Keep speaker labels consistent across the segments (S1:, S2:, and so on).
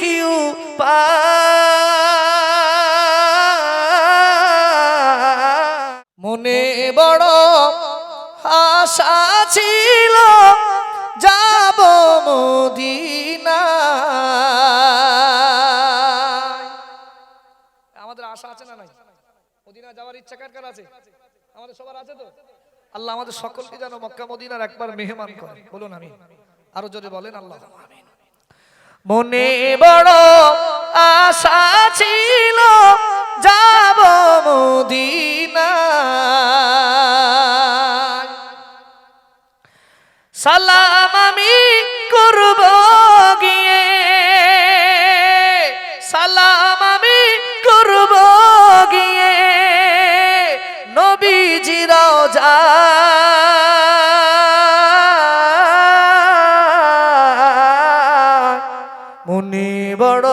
S1: Q মনে বড় আশা ছিল, যাব মদিনা আমাদের আশা আছে না মদিনা যাওয়ার ইচ্ছা কার কার আছে? আমাদের সবার আছে তো? আল্লাহ আমাদের সকলকে যেন মক্কা মদিনার একবার মেহমান করে বলুন আমি। আরও জোরে বলেন আল্লাহ। আমিন মনে বড় আশা ছিল যাব মদিনা সালাম আমি করব গিয়ে। সালাম আমি করব গিয়ে। নবীজির যা মনে বড়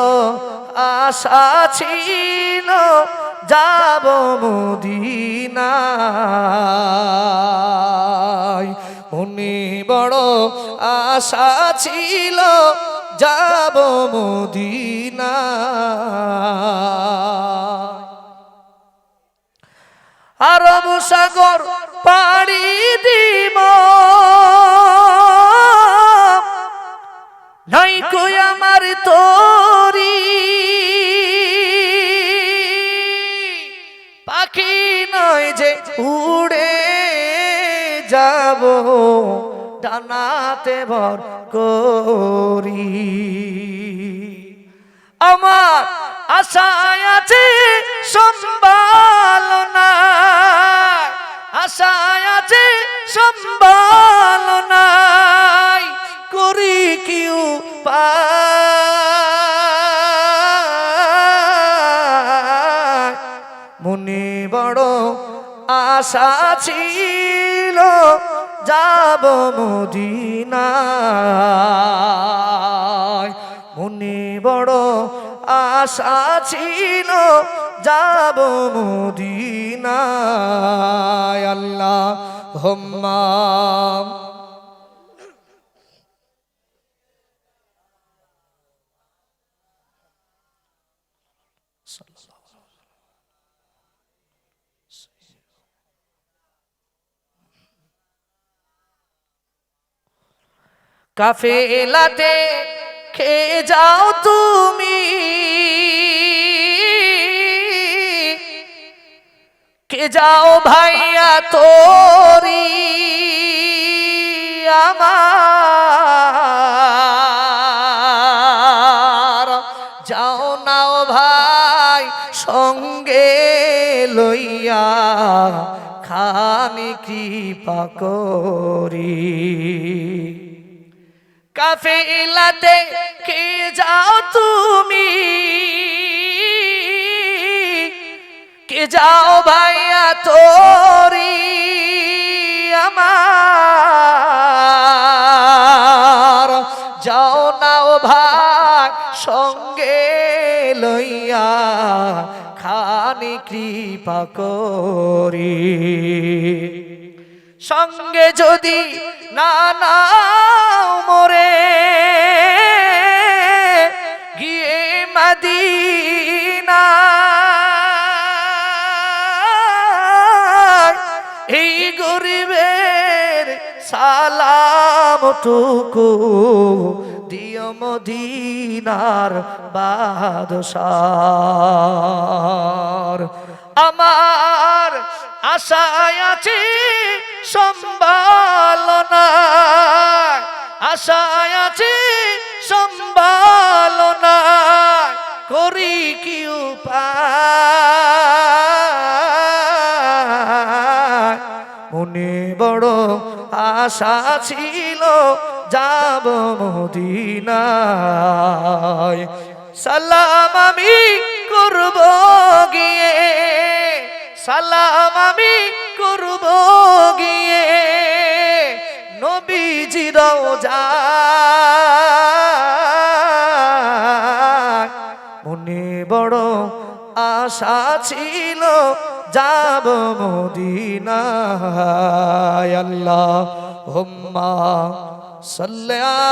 S1: আশা ছিল, যাব মদিনায়। মনে বড় আশা ছিল, যাব মদিনায়। আরব সাগর পাড়ি দিব যে উড়ে যাব, ডানাতে ভর করি। আমার আশায় আছে সম্ভালনা আশায় আছে সম্ভালনাই করি কি উপায়? মনে বড় আশা ছিল যাব মদিনায়। মনে বড় আশা ছিল যাব মদিনায়। আল্লাহ হোম্মা কাফেলাতে খেয়ে যাও তুমি। কে যাও ভাইয়া তোরি আমার? যাও নাও ভাই সঙ্গে লইয়া খানি কৃপা করি। কাফেলাতে কে যাও তুমি? কে যাও ভাইয়া তোরি আমার? যাও নাও ভাই সঙ্গে লইয়া খানি কৃপা করি। সঙ্গে যদি না নাও মোরে, গিয়ে মাদিনা এই গরিবের সালামটুকু দিও মদিনার বাদশার। আমার আশায় আছে সম্ভালনা। আশায় আছে সম্ভালনা। করি কি উপায়? মনে বড় আশা ছিল, যাব মদিনায়। সালাম আমি করব গিয়ে, সালাম আমি করব গিয়ে। নবীজির যায় মনে বড় আশা ছিল যাব মদিনায়। আল্লাহ হুম্মা সাল্লাল্লাহ